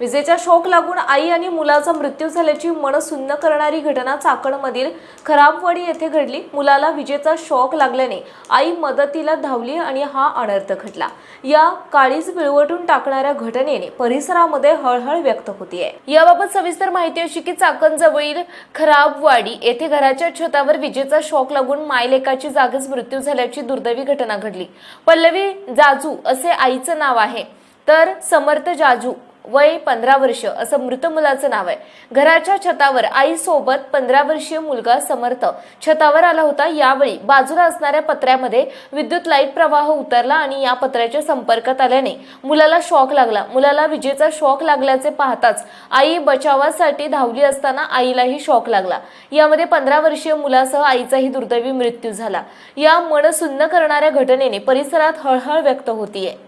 विजेचा शोक लागून आई आणि मुलाचा मृत्यू झाल्याची मनसुन्न करणारी घटना चाकणमधील खराबवाडी येथे घडली. मुलाला विजेचा शॉक लागल्याने आई मदतीला धावली आणि हा अनर्थ घडला. या काळीच पिळवटून टाकणाऱ्या घटनेने परिसरामध्ये हळहळ व्यक्त होतीये. याबाबत सविस्तर माहिती अशी की चाकणजवळील खराबवाडी येथे घराच्या छतावर विजेचा शॉक लागून मायलेकाची जागीच मृत्यू झाल्याची दुर्दैवी घटना घडली. पल्लवी जाजू असे आईचं नाव आहे. तर समर्थ जाजू वय पंधरा वर्ष असं मृत मुलाचं नाव आहे. घराच्या छतावर आईसोबत पंधरा वर्षीय मुलगा समर्थ छतावर आला होता. यावेळी बाजूला असणाऱ्या पत्र्यामध्ये विद्युत लाइट प्रवाह उतरला आणि या पत्र्याच्या संपर्कात आल्याने मुलाला शॉक लागला. मुलाला विजेचा शॉक लागल्याचे पाहताच आई बचावासाठी धावली असताना आईलाही शॉक लागला. यामध्ये पंधरा वर्षीय मुलासह आईचाही दुर्दैवी मृत्यू झाला. या मनसुन्न करणाऱ्या घटनेने परिसरात हळहळ व्यक्त होतीये.